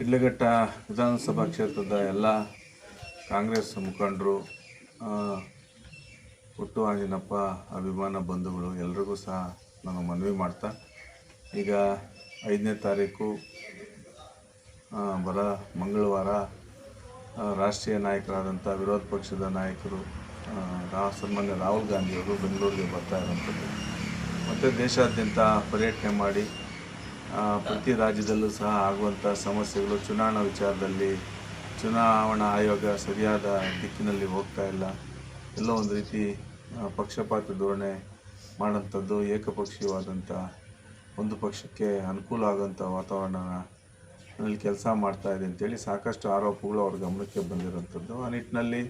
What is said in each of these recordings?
ಶಿಡ್ಲಘಟ್ಟ ವಿಧಾನಸಭಾ ಕ್ಷೇತ್ರದ ಎಲ್ಲ ಕಾಂಗ್ರೆಸ್ ಮುಖಂಡರು ಹುಟ್ಟು ಆಂಜಿನಪ್ಪ ಅಭಿಮಾನ ಬಂಧುಗಳು ಎಲ್ರಿಗೂ ಸಹ ನಾನು ಮನವಿ ಮಾಡ್ತಾ, ಈಗ ಐದನೇ ತಾರೀಕು ಬರ ಮಂಗಳವಾರ ರಾಷ್ಟ್ರೀಯ ನಾಯಕರಾದಂಥ ವಿರೋಧ ಪಕ್ಷದ ನಾಯಕರು ರಾ, ಸನ್ಮಾನ್ಯ ರಾಹುಲ್ ಗಾಂಧಿಯವರು ಬೆಂಗಳೂರಿಗೆ ಬರ್ತಾ ಇರುವಂಥದ್ದು. ಮತ್ತು ದೇಶಾದ್ಯಂತ ಪರ್ಯಟನೆ ಮಾಡಿ ಪ್ರತಿ ರಾಜ್ಯದಲ್ಲೂ ಸಹ ಆಗುವಂಥ ಸಮಸ್ಯೆಗಳು ಚುನಾವಣಾ ವಿಚಾರದಲ್ಲಿ ಚುನಾವಣಾ ಆಯೋಗ ಸರಿಯಾದ ದಿಕ್ಕಿನಲ್ಲಿ ಹೋಗ್ತಾ ಇಲ್ಲ. ಎಲ್ಲೋ ಒಂದು ರೀತಿ ಪಕ್ಷಪಾತ ಧೋರಣೆ ಮಾಡೋಂಥದ್ದು ಏಕಪಕ್ಷೀಯವಾದಂಥ, ಒಂದು ಪಕ್ಷಕ್ಕೆ ಅನುಕೂಲ ಆಗೋಂಥ ವಾತಾವರಣನ ನಲ್ಲಿ ಕೆಲಸ ಮಾಡ್ತಾ ಇದೆ ಅಂತೇಳಿ ಸಾಕಷ್ಟು ಆರೋಪಗಳು ಅವ್ರ ಗಮನಕ್ಕೆ ಬಂದಿರೋಂಥದ್ದು ಆ ನಿಟ್ಟಿನಲ್ಲಿ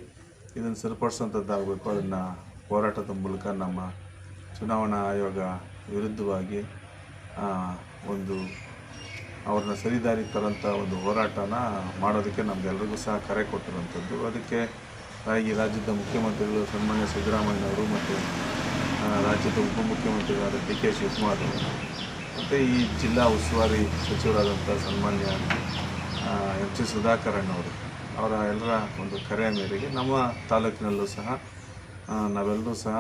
ಇದನ್ನು ಸರಿಪಡಿಸೋಂಥದ್ದಾಗಬೇಕು ಅದನ್ನು ಹೋರಾಟದ ಮೂಲಕ ನಮ್ಮ ಚುನಾವಣಾ ಆಯೋಗ ವಿರುದ್ಧವಾಗಿ ಒಂದು ಅವ್ರನ್ನ ಸರಿದಾರಿ ತರೋಂಥ ಒಂದು ಹೋರಾಟನ ಮಾಡೋದಕ್ಕೆ ನಮಗೆಲ್ರಿಗೂ ಸಹ ಕರೆ ಕೊಟ್ಟಿರುವಂಥದ್ದು. ಅದಕ್ಕೆ ಈ ರಾಜ್ಯದ ಮುಖ್ಯಮಂತ್ರಿಗಳು ಸನ್ಮಾನ್ಯ ಸಿದ್ದರಾಮಯ್ಯನವರು ಮತ್ತು ರಾಜ್ಯದ ಉಪಮುಖ್ಯಮಂತ್ರಿಗಳಾದ ಡಿ ಕೆ ಶಿವಕುಮಾರ್ ಅವರು ಮತ್ತು ಈ ಜಿಲ್ಲಾ ಉಸ್ತುವಾರಿ ಸಚಿವರಾದಂಥ ಸನ್ಮಾನ್ಯ ಎಂ ಸಿ ಸುಧಾಕರಣ್ಣವರು ಅವರ ಎಲ್ಲರ ಒಂದು ಕರೆಯ ಮೇರೆಗೆ ನಮ್ಮ ತಾಲೂಕಿನಲ್ಲೂ ಸಹ ನಾವೆಲ್ಲರೂ ಸಹ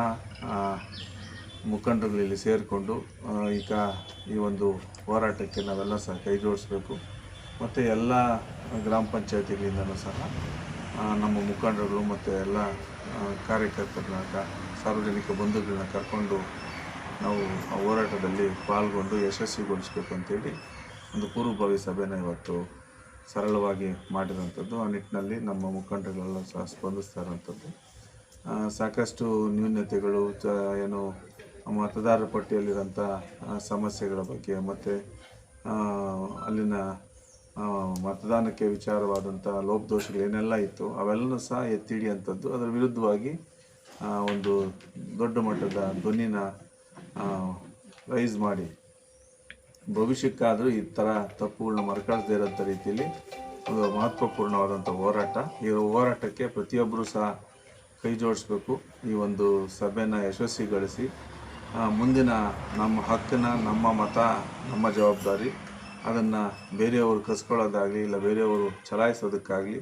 ಆ, ಮುಖಂಡರುಗಳು ಇಲ್ಲಿ ಸೇರಿಕೊಂಡು ಈಗ ಈ ಒಂದು ಹೋರಾಟಕ್ಕೆ ನಾವೆಲ್ಲ ಸಹ ಕೈ ಜೋಡಿಸ್ಬೇಕು. ಮತ್ತು ಎಲ್ಲ ಗ್ರಾಮ ಪಂಚಾಯತಿಗಳಿಂದನೂ ಸಹ ನಮ್ಮ ಮುಖಂಡರುಗಳು ಮತ್ತು ಎಲ್ಲ ಕಾರ್ಯಕರ್ತರನ್ನ ಕ- ಸಾರ್ವಜನಿಕ ಬಂಧುಗಳನ್ನ ಕರ್ಕೊಂಡು ನಾವು ಆ ಹೋರಾಟದಲ್ಲಿ ಪಾಲ್ಗೊಂಡು ಯಶಸ್ವಿಗೊಳಿಸಬೇಕು ಅಂತೇಳಿ ಒಂದು ಪೂರ್ವಭಾವಿ ಸಭೆನ ಇವತ್ತು ಸರಳವಾಗಿ ಮಾಡಿರೋಂಥದ್ದು ಆ ನಿಟ್ಟಿನಲ್ಲಿ ನಮ್ಮ ಮುಖಂಡರುಗಳೆಲ್ಲ ಸಹ ಸ್ಪಂದಿಸ್ತಾ ಇರೋಂಥದ್ದು ಸಾಕಷ್ಟು ನ್ಯೂನತೆಗಳು ಚ ಏನು ಮತದಾರರ ಪಟ್ಟಿಯಲ್ಲಿರೋಂಥ ಸಮಸ್ಯೆಗಳ ಬಗ್ಗೆ ಮತ್ತು ಅಲ್ಲಿನ ಮತದಾನಕ್ಕೆ ವಿಚಾರವಾದಂಥ ಲೋಪದೋಷಗಳು ಏನೆಲ್ಲ ಇತ್ತು, ಅವೆಲ್ಲನೂ ಸಹ ಎತ್ತಿ ಹಿಡಿಯುವಂಥದ್ದು ಅದರ ವಿರುದ್ಧವಾಗಿ ಒಂದು ದೊಡ್ಡ ಮಟ್ಟದ ಧ್ವನಿನ ರೈಸ್ ಮಾಡಿ. ಭವಿಷ್ಯಕ್ಕಾದರೂ ಈ ಥರ ತಪ್ಪುಗಳನ್ನ ಮರುಕಳಿಸದೇ ಇರೋಂಥ ರೀತಿಯಲ್ಲಿ ಒಂದು ಮಹತ್ವಪೂರ್ಣವಾದಂಥ ಹೋರಾಟ. ಈ ಹೋರಾಟಕ್ಕೆ ಪ್ರತಿಯೊಬ್ಬರೂ ಸಹ ಕೈ ಜೋಡಿಸ್ಬೇಕು. ಈ ಒಂದು ಸಭೆನ ಯಶಸ್ವಿಗೊಳಿಸಿ ಮುಂದಿನ ನಮ್ಮ ಹಕ್ಕನ್ನ, ನಮ್ಮ ಮತ, ನಮ್ಮ ಜವಾಬ್ದಾರಿ, ಅದನ್ನು ಬೇರೆಯವರು ಕಸ್ಕೊಳ್ಳೋದಾಗಲಿ, ಇಲ್ಲ ಬೇರೆಯವರು ಚಲಾಯಿಸೋದಕ್ಕಾಗಲಿ,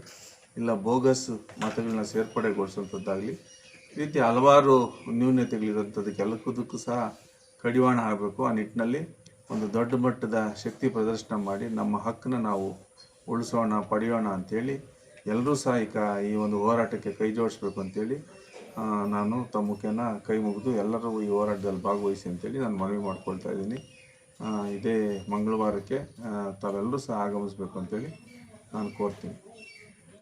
ಇಲ್ಲ ಬೋಗಸ್ ಮತಗಳನ್ನ ಸೇರ್ಪಡೆಗೊಳಿಸುವಂಥದ್ದಾಗಲಿ ಈ ರೀತಿ ಹಲವಾರು ನ್ಯೂನತೆಗಳಿರೋಂಥದ್ದಕ್ಕೆ ಕೆಲಕುದಕ್ಕೂ ಸಹ ಕಡಿವಾಣ ಆಗಬೇಕು ಆ ನಿಟ್ಟಿನಲ್ಲಿ ಒಂದು ದೊಡ್ಡ ಮಟ್ಟದ ಶಕ್ತಿ ಪ್ರದರ್ಶನ ಮಾಡಿ, ನಮ್ಮ ಹಕ್ಕನ್ನ ನಾವು ಉಳಿಸೋಣ, ಪಡೆಯೋಣ ಅಂಥೇಳಿ ಎಲ್ಲರೂ ಸಹ ಈಗ ಈ ಒಂದು ಹೋರಾಟಕ್ಕೆ ಕೈ ಜೋಡಿಸ್ಬೇಕು ಅಂಥೇಳಿ ನಾನು ತಮ್ಮ ಮುಖೇನ ಕೈ ಮುಗಿದು ಎಲ್ಲರೂ ಈ ಹೋರಾಟದಲ್ಲಿ ಭಾಗವಹಿಸಿ ಅಂತೇಳಿ ನಾನು ಮನವಿ ಮಾಡ್ಕೊಳ್ತಾ ಇದ್ದೀನಿ. ಇದೇ ಮಂಗಳವಾರಕ್ಕೆ ತಾವೆಲ್ಲರೂ ಸಹ ಆಗಮಿಸಬೇಕು ಅಂತೇಳಿ ನಾನು ಕೋರ್ತೀನಿ.